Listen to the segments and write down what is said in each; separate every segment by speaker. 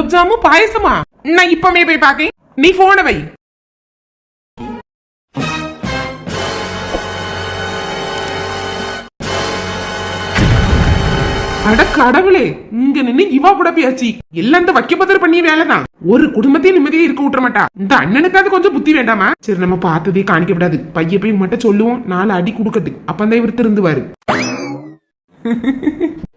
Speaker 1: Gulab jam பாயசமா? நான் இப்பமே போய் பாக்கேன் நீ போன வை. அட கடவுளே இங்க நின்னு இவா கூட பேச்சு எல்லாம் இந்த வைக்கப்பதர் பண்ணிய வேலைதான். ஒரு குடும்பத்தையும் நிம்மதியா இருக்க விட்டுற மாட்டா. இந்த அண்ணனுக்காவது கொஞ்சம் புத்தி வேண்டாமா? சரி நம்ம பார்த்ததே காணிக்க விடாது பைய போய் மட்டும் சொல்லுவோம். நாலு அடி கொடுக்கட்டு. அப்பந்தான் இவர் திருந்துவாரு.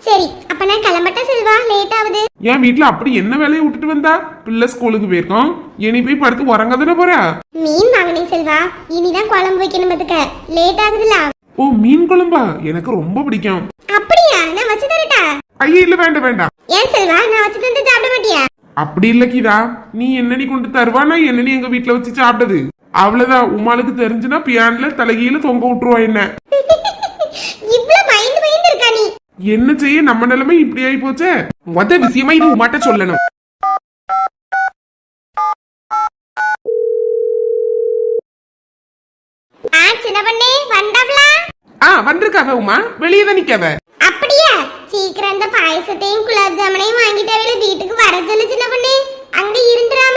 Speaker 2: சரி அப்ப நான் கிளம்பட்ட செல்வா லேட் ஆகுது.
Speaker 1: என் வீட்ல அப்படி என்ன வேலையை விட்டுட்டு வந்தா? பிள்ளை ஸ்கூலுக்கு போயிருக்கோம். இனி போய் படுத்து உறங்க தானே போறா?
Speaker 2: மீன் வாங்கினேன் செல்வா. இனிதான் குழம்பு வைக்கணும் பத்துக்க. லேட் ஆகுதுல
Speaker 1: ஓ மீன் குழம்பா? எனக்கு ரொம்ப பிடிக்கும்.
Speaker 2: அப்படியா? நான் வச்சு தரட்டா?
Speaker 1: ஐயா இல்ல வேண்டாம் வேண்டாம்.
Speaker 2: ஏன் செல்வா நான் வச்சு தந்து சாப்பிட மாட்டியா?
Speaker 1: அப்படி இல்ல கீதா. நீ என்னடி கொண்டு தருவா? நான் என்னடி எங்க வீட்ல வச்சு சாப்பிட்டது? அவ்வளவுதான். உமாளுக்கு தெரிஞ்சுனா பியான்ல தலைகீழ தொங்க விட்டுருவா என்ன?
Speaker 2: இவ்ளோ பயந்து பயந்து இருக்கா நீ?
Speaker 1: என்ன செய்ய? நம்ம நிலைமை இப்படி ஆயி போச்சே? மொத விஷயமா இது உமாட்ட சொல்லணும்.
Speaker 2: ஆ சின்ன பண்ணே வந்தாப்ல
Speaker 1: ஆ வந்திருக்காவ உமா. வெளியே தான் நிக்காவ.
Speaker 2: அப்படியா? சீக்கிரம் இந்த பாயசத்தையும் குலாப் ஜாமுனையும் வாங்கிட்டாவே வீட்டுக்கு வர சொல்லு சின்ன பண்ணே. அங்க இருந்துராம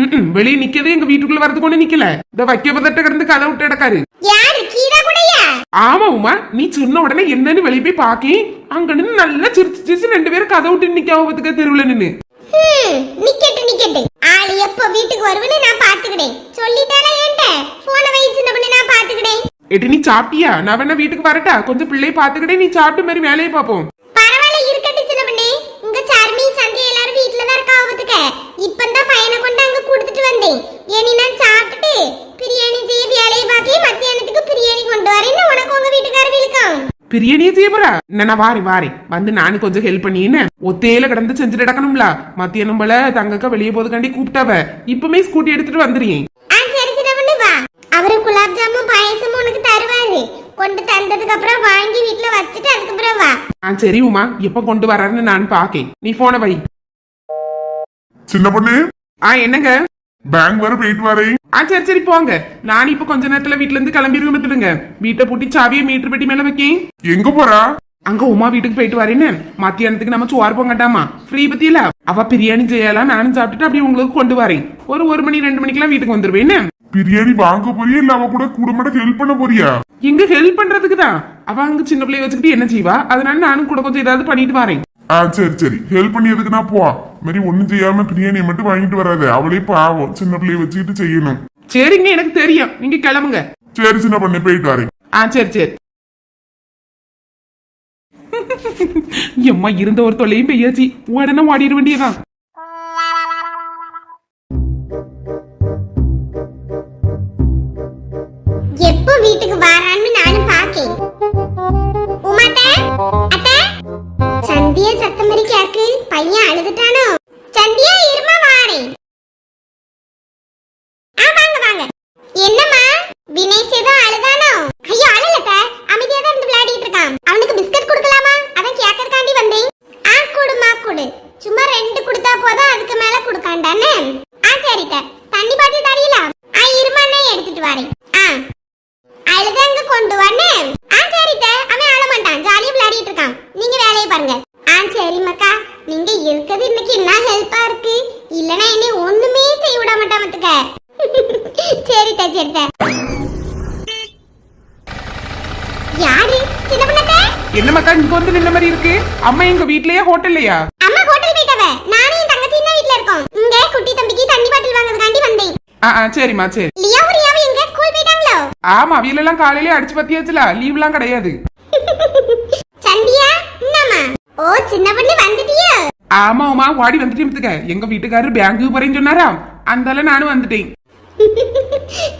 Speaker 1: ம் வெளியே நிக்கதே எங்க வீட்டுக்குள்ள வரது கொண்டு நிக்கல. இந்த வைக்க பதட்ட கிடந்து கதை விட்டு கிடக்காரு.
Speaker 2: யாரு? கீதா கூடயா?
Speaker 1: ஆமா உமா. நீ சொன்ன உடனே என்னன்னு வெளியே போய் பாக்கி. அங்க நின்னு நல்லா சிரிச்சு சிரிச்சு ரெண்டு பேரும் கதை விட்டு நிக்காவ பத்துக்க தெருவுல நின்னு.
Speaker 2: நிக்கட்டு நிக்கட்டு. ஆளு எப்போ வீட்டுக்கு வருவேன்னு நான் பாத்துக்கிட்டேன். சொல்லிட்டானா ஏன்ட்ட? போன வை சின்ன பண்ணே நான் பாத்துக்கிட்டேன்.
Speaker 1: எட்டு நீ சாப்பிட்டியா? நான் வேணா வீட்டுக்கு வரட்டா? கொஞ்சம் பிள்ளைய பாத்துக்கிட்டே நீ சாப்பிட்டு மாதிரி வேலையை பாப்போம்
Speaker 2: பரவாயில்ல இருக்கட்டும் சின்ன பண்ணே. உங்க சார்மி சந்தி எல்லாரும் வீட்ல தான் இருக்கா இப்பதான் பையனை கொண்டு அங்க கொடுத்துட்டு வந்தேன். இனி நான் சாப்பிட்டுட்டு பிரியாணி செய்ய வேலையை பார்க்கி மத்தியானத்துக்கு பிரியாணி கொண்டு வரேன்னு உனக்கு உங்க வீட்டுக்காரர் இழுக்கும்
Speaker 1: பிரியாணியே செய்ய போறா நான் வாரேன் வாரேன் வந்து நானும் கொஞ்சம் ஹெல்ப் பண்ணின்னு ஒத்தையில கிடந்து செஞ்சுட்டு கிடக்கணும்ல மத்தியானம் போல தங்கக்கா வெளியே போதுக்காண்டி கூப்பிட்டாவ. இப்பமே ஸ்கூட்டி எடுத்துட்டு வந்துடுறேன்
Speaker 2: ஆ சரி சின்ன பண்ணு வா. அவரு குலாப் ஜாமுன் பாயசமும் உனக்கு தருவாரு. கொண்டு தந்ததுக்கு அப்புறம் வாங்கி வீட்ல வச்சுட்டு அதுக்கப்புறம் வா.
Speaker 1: ஆ சரி உமா. எப்ப கொண்டு வராருன்னு நான் பாக்கேன். நீ போன வை.
Speaker 3: சின்ன பொண்ணு?
Speaker 1: ஆ என்னங்க?
Speaker 3: பேங்க் வர போயிட்டு வரேன்
Speaker 1: ஆ சரி சரி போங்க. நான் இப்ப கொஞ்ச நேரத்துல வீட்ல இருந்து கிளம்பிருக்க பார்த்துடுங்க. வீட்டை பூட்டி சாவியை மீட்டர் பெட்டி மேல வைக்கேன்.
Speaker 3: எங்க போறா?
Speaker 1: அங்க உமா வீட்டுக்கு போயிட்டு வரேன்னு. மத்தியானத்துக்கு நம்ம சோறு போங்கட்டாமா ஃப்ரீ பத்தியில? அவ பிரியாணி செய்யலாம் நானும் சாப்பிட்டுட்டு அப்படியே உங்களுக்கு கொண்டு வரேன். ஒரு ஒரு மணி ரெண்டு மணிக்கெல்லாம் வீட்டுக்கு வந்துருவேன்னு.
Speaker 3: பிரியாணி வாங்க போறியா இல்ல அவ கூட குடும்பம் ஹெல்ப் பண்ண போறியா?
Speaker 1: எங்க ஹெல்ப் பண்றதுக்கு தான். அவ அங்க சின்ன பிள்ளைய வச்சுக்கிட்டு என்ன செய்வா? அதனால நானும் கூட கொஞ்சம் ஏதாவது பண்ணிட்டு வரேன்.
Speaker 3: ஆ சரி சரி. ஹெல்ப் பண்ணி எதுக்கு நான் போ மாதிரி ஒண்ணும் செய்யாம பிரியாணியை மட்டும் வாங்கிட்டு வராது. அவளே பாவம். சின்ன பிள்ளைய வச்சுக்கிட்டு செய்யணும்.
Speaker 1: சரிங்க எனக்கு தெரியும். நீங்க கிளம்புங்க.
Speaker 3: சரி சின்ன பொண்ணு போயிட்டு வரேன்.
Speaker 1: ஆ சரி சரி. எம்மா இருந்த ஒரு தொல்லையும் பெய்யாச்சு. உடனே ஓடிட வேண்டியதான்
Speaker 2: சந்தியா கேக்கு. பையன் அழுதுட்டானோ? சந்தியா இருமா வாரேன் ஆ வாங்க வாங்க என்னம்மா வினேஷ் ஏதோ அழுதானோ ஐயோ அழலத்த அமைதியா தான் இருந்து விளையாடிட்டு இருக்கான் அவனுக்கு பிஸ்கட் கொடுக்கலாமா அதான் கேக்கறக்காண்டி வந்தேன் ஆ கொடுமா கொடு சும்மா ரெண்டு கொடுத்தா போதும் அதுக்கு மேல கொடுக்காண்டானே ஆ சரித்த தண்ணி பாட்டில் தரீங்களா ஆ இருமா நான் எடுத்துட்டு வரேன் ஆ அழுதங்க கொண்டு வானே ஆ சரித்த அவன் அழ மாட்டான் ஜாலியா விளையாடிட்டு இருக்கான் நீங்க வேலையை பாருங்க ஆ சரி மக்கா நீங்க இருக்கிறது இன்னைக்கு என்ன ஹெல்ப்பா இருக்கு இல்லனா என்னை ஒண்ணுமே செய்ய விட மாட்டான் மத்துக்க சரித்த சரித்த யாரு சின்ன பண்ணத்த
Speaker 1: என்ன மக்கா இங்க வந்து நின்ன மாதிரி இருக்கு. அம்மா எங்க வீட்லயா ஹோட்டல்லையா?
Speaker 2: அம்மா ஹோட்டல் போயிட்டவ. நானும் என் தங்கச்சி இன்னும் வீட்ல இருக்கோம். இங்க குட்டி தம்பிக்கு தண்ணி பாட்டில் வாங்குறதுக்காண்டி வந்தேன்.
Speaker 1: ஆ சரிம்மா சரி.
Speaker 2: லியாவும் ரியாவும் எங்க? ஸ்கூல் போயிட்டாங்களோ?
Speaker 1: ஆமா அவியலெல்லாம் காலையிலே அடிச்சு பத்தியாச்சுல. லீவ்லாம் கிடையாது.
Speaker 2: சந்தியா என்னம்மா ஓ சின்ன பொண்ணு வந்துட்டியோ?
Speaker 1: ஆமா உமா ஓடி வந்துட்டு எங்க வீட்டுக்காரர் பேங்க்கு போறேன்னு சொன்னாரா? அந்தால நானும் வந்துட்டேன்.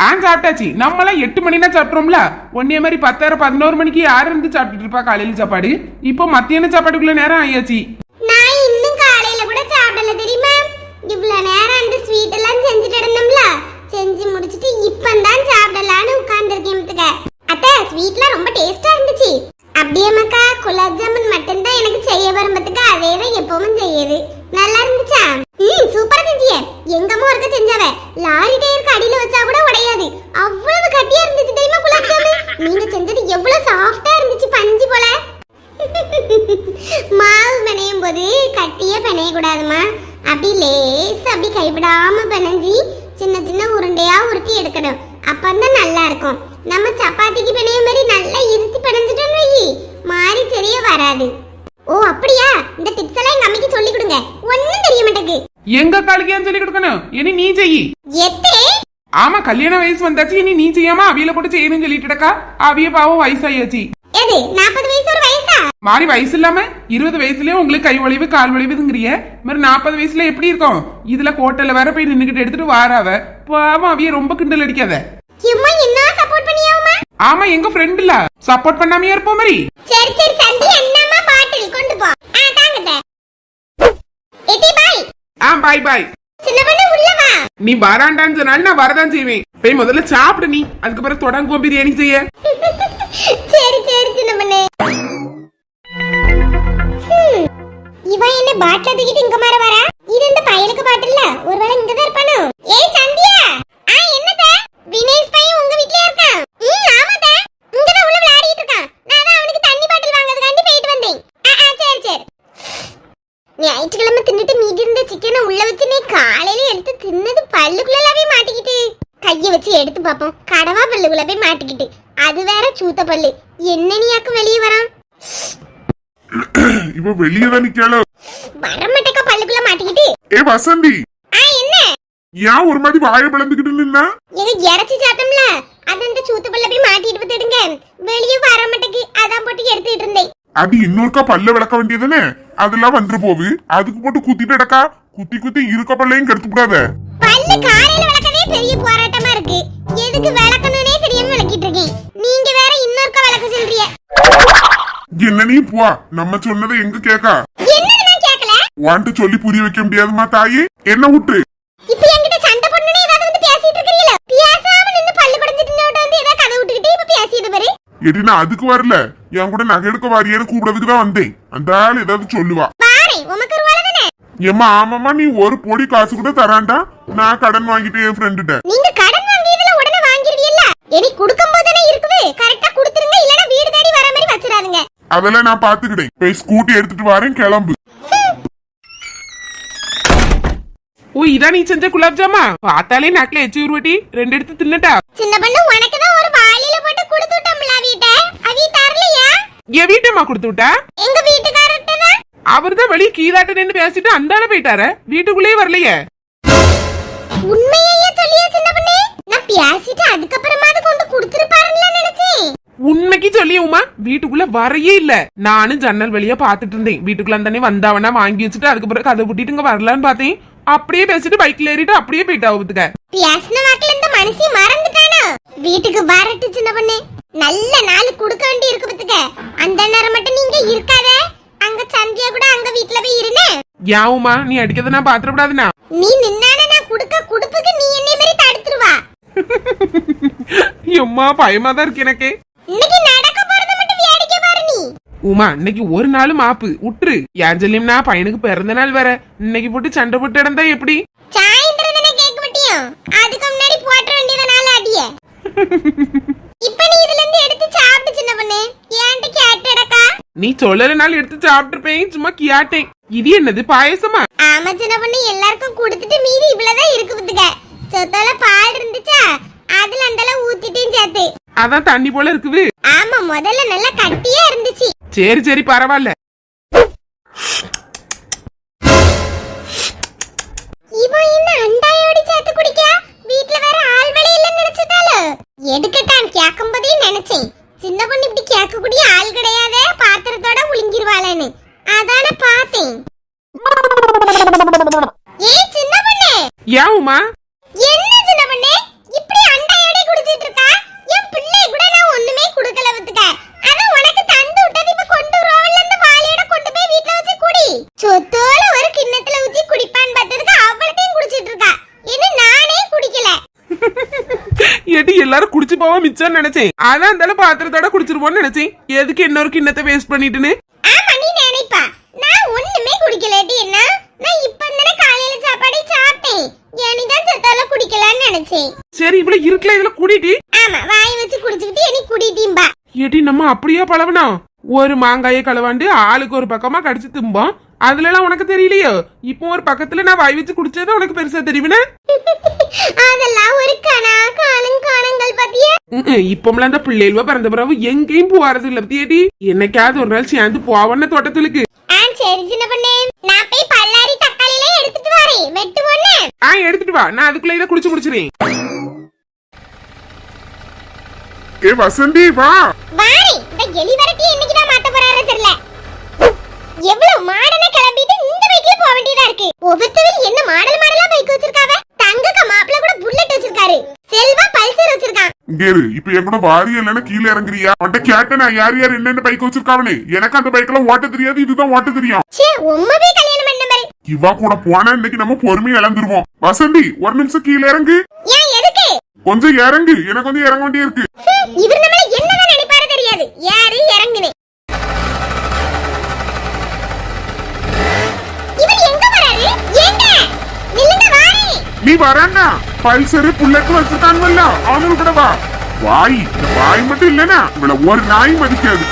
Speaker 1: ஆ சாப்பிட்டாச்சு. நம்மளாம் எட்டு மணினா சாப்பிட்றோம்ல? ஒன்னே மாதிரி பத்தாயிரம் பதினோரு மணிக்கு யார் இருந்து சாப்பிட்டுட்டு இருப்பா காலையில சாப்பாடு? இப்போ மத்தியான சாப்பாடுக்குள்ள நேரம் ஆயாச்சு.
Speaker 2: நான் இன்னும் காலையில கூட சாப்பிடல தெரியுமா? இவ்வளவு நேரம் அந்த ஸ்வீட் எல்லாம் செஞ்சுட்டு இருந்தோம்ல செஞ்சு முடிச்சிட்டு இப்பந்தான் சாப்பிடலான்னு உட்கார்ந்துருக்கேன் அத்தை ஸ்வீட்லாம் ரொம்ப டேஸ்டா இருந்துச்சு அப்படியே மக்கா குலாப் ஜாமுன் மட்டும் தான் எனக்கு செய்ய வரும்பத்துக்கு அதே தான் எப்பவும் செய்யுது நல்லா இருந்துச்சா ம் சூப்பரா செஞ்சிய எங்க அம்மா ஒருக்க செஞ்சாவ லாரி டயருக்கு அடியில வச்சா கூட உடையாது அவ்வளவு கட்டியா இருந்துச்சு தெரியுமா குலாப் ஜாமுன் நீங்க செஞ்சது எவ்வளவு சாஃப்டா இருந்துச்சு பஞ்சு போல மாவு பிணையும் போது கட்டிய பிணை பிணைய கூடாதுமா அப்படி லேசா அப்படி கைவிடாம பிணைஞ்சி சின்ன சின்ன உருண்டையா உருட்டி எடுக்கணும். அப்பந்தான் நல்லா இருக்கும். நம்ம சப்பாத்திக்கு பிணைய மாதிரி நல்லா இருத்தி பிணைஞ்சிட்டோம் மாறி தெரிய வராது. ஓ அப்படியா? இந்த டிப்ஸ் எல்லாம் எங்க அம்மைக்கு சொல்லி கொடுங்க. ஒண்ணும் தெரிய மாட்டேங்குது.
Speaker 1: எங்க காலுக்கு ஏன் சொல்லி கொடுக்கணும்? இனி நீ செய்யி.
Speaker 2: எத்தே?
Speaker 1: ஆமா கல்யாண வயசு வந்தாச்சு. இனி நீ செய்யாம அவியல போட்டு செய்யணும்னு சொல்லிட்டுடக்கா அவிய பாவம் வயசாயாச்சு.
Speaker 2: எது நாற்பது வயசு ஒரு வயசா?
Speaker 1: மாறி வயசு இல்லாம இருபது வயசுலயே உங்களுக்கு கை வலிவு கால் வலிவுங்கிறிய மாதிரி நாற்பது வயசுல எப்படி இருக்கும்? இதுல ஹோட்டல்ல வேற போய் நின்னுகிட்டு எடுத்துட்டு வாராவ பாவம் அவிய ரொம்ப கிண்டல் அடிக்காத.
Speaker 2: சும்மா என்ன சப்போர்ட் பண்ணியாவுமா
Speaker 1: ஆமா எங்க ஃப்ரெண்ட் இல்ல. சப்போர்ட் பண்ணாமையா இருப்போம் மாதிரி.
Speaker 2: சரி சரி சந்தி என்னம்மா பாட்டில் கொண்டு போ. ஆ தாங்கத எட்டி பாய்
Speaker 1: ஆ பாய் பாய்
Speaker 2: சின்ன பொண்ணு உள்ள வா.
Speaker 1: நீ வராண்டான்னு சொன்னாலும் நான் வரதான் செய்வேன். போய் முதல்ல சாப்பிடு நீ. அதுக்கப்புறம் தொடங்குவோம் பிரியாணி செய்ய.
Speaker 2: சரி சரி. சின்ன பொண்ணு இவன் என்ன பாட்டில தூக்கிட்டு இங்க மாற வரா? இது இந்த பயலுக்கு பாட்டில்ல. ஒருவேளை இங்க தான் இருப்பானோ? ஏய் சந்தியா! ஆ என்னத வினேஷ் பையன் உங்க வீட்லயே இருக்கான்? ம் ஆமாத இங்க தான் உள்ள விளையாடிட்டு இருக்கான். நான் தான் அவனுக்கு தண்ணி பாட்டில் வாங்குறதுக்காண்டி போயிட்டு வந்தேன். ஆ ஆ சரி சரி. ஞாயிற்றுக்கிழமை தின்னுட்டு மீதி இருந்த சிக்கனை உள்ள வச்சு நீ காலையில எடுத்து தின்னது பல்லுக்குள்ளவே மாட்டிக்கிட்டு. கையை வச்சு எடுத்து பார்ப்போம். கடவா பல்லுக்குள்ள போய் மாட்டிக்கிட்டு. அது வேற சூத்த பல்லு என்ன நீயாக்கு வெளியே வரான்?
Speaker 3: இவ வெளியே தான் நிக்கல
Speaker 2: வரமாட்டேக்கா பல்லுக்குள்ள மாட்டிக்கிட்டு.
Speaker 3: ஏ வசந்தி.
Speaker 2: ஆ என்ன?
Speaker 3: ஏன் ஒரு மாதிரி வாயை பிளந்துக்கிட்டு நின்னா?
Speaker 2: எங்க இறச்சி சாப்பிட்டோம்ல அது அந்த சூத்த பல்ல போய் மாட்டிட்டு பார்த்துடுங்க வெளியே வர மாட்டேக்கு அதான் போட்டு எடுத்துட்டு இருந்தேன்.
Speaker 3: அது இன்னொருக்கா பல்ல விளக்க வேண்டியதுதானே அதெல்லாம் வந்துரு போகுது. அதுக்கு போட்டு குத்திட்டு அடக்கா குத்தி குத்தி இருக்க பல்லையும் கெடுத்து விடாத.
Speaker 2: பல்லு காலையில விளக்கவே பெரிய போராட்டமா இருக்கு. எதுக்கு விளக்கணும்னே தெரியாம விளக்கிட்டு இருக்கேன். நீங்க வேற இன்னொருக்கா விளக்க சொல்றீங்க.
Speaker 3: என்ன நீ போ நம்ம சொன்னதை எங்க கேக்கா
Speaker 2: என்னது நான்
Speaker 3: வான்ட்டு சொல்லி புரிய வைக்க முடியாதுமா தாயி? என்ன விட்டு
Speaker 2: இப்ப என்கிட்ட சண்டை போடணும்னு ஏதாவது வந்து பேசிட்டு இருக்கீங்களா பேசாம நின்னு பல்லு குடைஞ்சிட்டு இன்னொருத்த வந்து ஏதாவது கதை விட்டுக்கிட்டு இப்ப பேசியது பாரு.
Speaker 3: எடி நான் அதுக்கு வரல. என் கூட நகை எடுக்க வாரியேன்னு கூப்பிடறதுக்கு தான் வந்தேன். அந்த ஆள் ஏதாவது சொல்லுவா.
Speaker 2: தானே
Speaker 3: ஏம்மா ஆமாம்மா நீ ஒரு பொடி காசு கூட தரான்டா நான் கடன் வாங்கிட்டேன் என் ஃப்ரெண்டுகிட்ட
Speaker 2: நீங்க கடன் வாங்கியதுல உடனே வாங்கிருவீல்ல? இனி கொடுக்கும் போதுதானே இருக்குது கரெக்டா கொடுத்துருங்க இல்லனா வீடு தேடி வர மாதிரி வச்சிடாதீங்க.
Speaker 3: அதெல்லாம் நான் பாத்துக்கிட்டேன். போய் ஸ்கூட்டி எடுத்துட்டு வரேன் கிளம்பு.
Speaker 1: ஓ இதான் நீ செஞ்ச குலாப் ஜாமா? பார்த்தாலே நாக்கில எச்சி உருவட்டி ரெண்டு எடுத்து தின்னட்டா?
Speaker 2: சின்ன பொண்ணு உனக்கு தான் ஒரு வாளியில போட்டு கொடுத்து விட்டோம்ல வீட்ட? அவி தரலையா?
Speaker 1: என் வீட்டம்மா கொடுத்து விட்டா?
Speaker 2: எங்க வீட்டுக்காரர்ட்ட தான்
Speaker 1: அவர் தான் வெளியே கீதாட்ட நின்று பேசிட்டு அந்தாட போயிட்டாரு. வீட்டுக்குள்ளேயே வரலையே.
Speaker 2: உண்மையே சொல்லியா சின்ன பொண்ணு? நான் பேசிட்டு அதுக்கப்புறமா அது கொண்டு கொடுத்துருப்பாருன்னு நினைச்சேன்.
Speaker 1: உண்மைக்கு சொல்லியுமா வீட்டுக்குள்ள வரையே இல்ல. நானும் ஜன்னல் வழியா பாத்துட்டு இருந்தேன். வீட்டுக்குள்ள தானே வந்தாவனா வாங்கி வச்சுட்டு அதுக்கப்புறம் கதை பூட்டிட்டு இங்க வரலான்னு பார்த்தேன். அப்படியே பேசிட்டு பைக்ல ஏறிட்டு அப்படியே போயிட்டா ஒத்துக்க
Speaker 2: பேசின வாக்குல இந்த மனுஷி மறந்துட்டானா? வீட்டுக்கு வரட்டு சின்ன பொண்ணு. நல்ல நாள் கொடுக்க வேண்டி இருக்கு பத்துக்க அந்த நேரம் மட்டும் நீங்க இருக்காத அங்க சந்தியா கூட அங்க வீட்ல போய் இருனே
Speaker 1: யாவுமா நீ அடிக்கிறத நான் பாத்திரப்படாதுனா
Speaker 2: நீ நின்னான நான் குடுக்க குடுப்புக்கு நீ என்னை மாதிரி தடுத்துருவா.
Speaker 1: எம்மா பயமா தான் இருக்கு எனக்கு.
Speaker 2: இன்னைக்கு நடக்க போறத மட்டும் வேடிக்கை பாரு நீ.
Speaker 1: உமா இன்னைக்கு ஒரு நாள் மாப்பு உற்று. ஏன் சொல்லியம்னா பையனுக்கு பிறந்த நாள் வேற. இன்னைக்கு போட்டு சண்டை போட்டு இடந்தா எப்படி?
Speaker 2: சாயந்தரம் தானே கேட்க மாட்டியும். அதுக்கு முன்னாடி போட்ட வேண்டியதனால அடிய. இப்ப நீ இதுல இருந்து எடுத்து சாப்பிட்டு சின்ன பொண்ணு. ஏன்ட்டு கேட்டடக்கா
Speaker 1: நீ சொல்லலனாலும் எடுத்து சாப்பிட்டுருப்பேன் சும்மா கியாட்டேன். இது என்னது பாயசமா?
Speaker 2: ஆமா சின்ன பொண்ணு எல்லாருக்கும் கொடுத்துட்டு மீதி இவ்வளவுதான் இருக்கு பத்துக்க சொத்தால பால் இருந்துச்சா? அதுல அந்தல ஊத்திட்டையும் சேர்த்து.
Speaker 1: அதான் தண்ணி போல இருக்குது.
Speaker 2: ஆமா முதல்ல நல்லா கட்டியா இருந்துச்சு.
Speaker 1: சரி சரி பரவாயில்ல.
Speaker 2: இவன் என்ன அண்டாயோட சேர்த்து குடிக்க? வீட்ல வேற ஆள் வழி இல்லைன்னு நினைச்சிட்டாலோ எடுக்கட்டான் கேட்கும் போதே நினைச்சேன். சின்ன பொண்ணு இப்படி கேட்கக்கூடிய ஆள் கிடையாதே பாத்திரத்தோட உளுங்கிருவாளேன்னு அதான பார்த்தேன். ஏய் சின்ன பொண்ணு.
Speaker 1: ஏன் உமா?
Speaker 2: என்ன சின்ன பொண்ணு? இப்படி அண்டாயோட குடிச்சிட்டு இருக்கா? என் பிள்ளை கூட நான் ஒண்ணுமே குடுக்கல பத்துக்க அதான் உனக்கு தந்து விட்டது இப்ப கொண்டு ரோவல்ல இருந்து வாளியோட கொண்டு போய் வீட்ல வச்சு குடி. சொத்தோல ஒரு கிண்ணத்துல ஊத்தி குடிப்பான்னு பார்த்ததுக்கு அவளத்தையும் குடிச்சிட்டு இருக்கா. என்ன நானே குடிக்கல.
Speaker 1: எடி எல்லாரும் குடிச்சு போவா மிச்சம் நினைச்சேன். அதான் அந்த பாத்திரத்தோட குடிச்சிருப்போம்னு நினைச்சேன். எதுக்கு இன்னொரு கிண்ணத்தை வேஸ்ட் பண்ணிட்டுன்னு?
Speaker 2: நான் ஒண்ணுமே குடிக்கலடி என்ன? நான் இப்ப தானே காலையில சாப்பாடு சாப்பிட்டேன். ஏனிதான் சொத்தால குடிக்கலாம்னு நினைச்சேன்.
Speaker 1: சரி இவ்வளவு இருக்கல இதுல கூட்டிட்டு
Speaker 2: ஆமா வாய் வச்சு குடிச்சுக்கிட்டு எனக்கு குடிட்டீம்பா
Speaker 1: எடி நம்ம அப்படியா பழவனா ஒரு மாங்காயை களவாண்டு ஆளுக்கு ஒரு பக்கமா கடிச்சு திம்போம். அதுல எல்லாம் உனக்கு தெரியலையோ? இப்போ ஒரு பக்கத்துல நான் வாய் வச்சு குடிச்சது உனக்கு பெருசா தெரியுமே
Speaker 2: அதெல்லாம் ஒரு கணா காணும் காணங்கள் பத்தியா?
Speaker 1: இப்போம்லாம் அந்த பிள்ளைகளுவ பிறந்த பிறகு எங்கேயும் போறது இல்ல பத்தியடி? என்னைக்காவது ஒரு நாள் சேர்ந்து போவன்னு தோட்டத்துக்கு.
Speaker 2: ஆ சரி சின்ன பொண்ணு. நான் போய் பல்லாரி தக்காளி எல்லாம் எடுத்துட்டு வரேன். வெட்டு பொண்ணு
Speaker 1: ஆ எடுத்துட்டு வா. நான் அதுக்குள்ள இதை குடிச்சு முடிச்சிருக்கேன்
Speaker 3: ஏ வசந்தி வா.
Speaker 2: வாரி இந்த எலி வரட்டி என்னைக்கு தான் மாத்த போறாரு தெரியல. எவ்வளவு மாடனா கிளம்பிட்டு இந்த பைக்ல போக வேண்டியதா இருக்கு? ஒவ்வொருத்தரும் என்ன மாடல் மாடலா பைக் வச்சிருக்காவ? தங்கக்க மாப்பிள கூட புல்லட் வச்சிருக்காரு. செல்வா பல்சர் வச்சிருக்கான்.
Speaker 3: இங்க இரு இப்ப என் கூட வாரி இல்லைன்னா கீழே இறங்குறியா? உன்ட்ட கேட்டேன் நான் யார் யார் என்னென்ன பைக் வச்சிருக்காவனே எனக்கு அந்த பைக்ல ஓட்ட தெரியாது இதுதான் ஓட்ட தெரியும்.
Speaker 2: ச்சே உம்மை போய் கல்யாணம் பண்ண பாரு
Speaker 3: இவா கூட போனா இன்னைக்கு நம்ம பொறுமையா இழந்துருவோம். வசந்தி ஒரு நிமிஷம் கீழே இறங்கு.
Speaker 2: ஏன் எதுக்கு?
Speaker 3: கொஞ்சம் இறங்கு எனக்கு கொஞ்சம் இறங்க வேண்டிய இருக்கு.
Speaker 2: இவர் நம்மள என்னதான் நினைப்பாரு தெரியாது. யாரு இறங்குனே இவர் எங்க போறாரு ஏங்க நில்லுங்க வாரி
Speaker 3: நீ வரானா பல்சரு புல்லட் வச்சிருக்காங்கல்ல அவனு கூட வா வாய் வாய் மட்டும் இல்லனா இவ்வளவு ஒரு நாய் மதிக்காது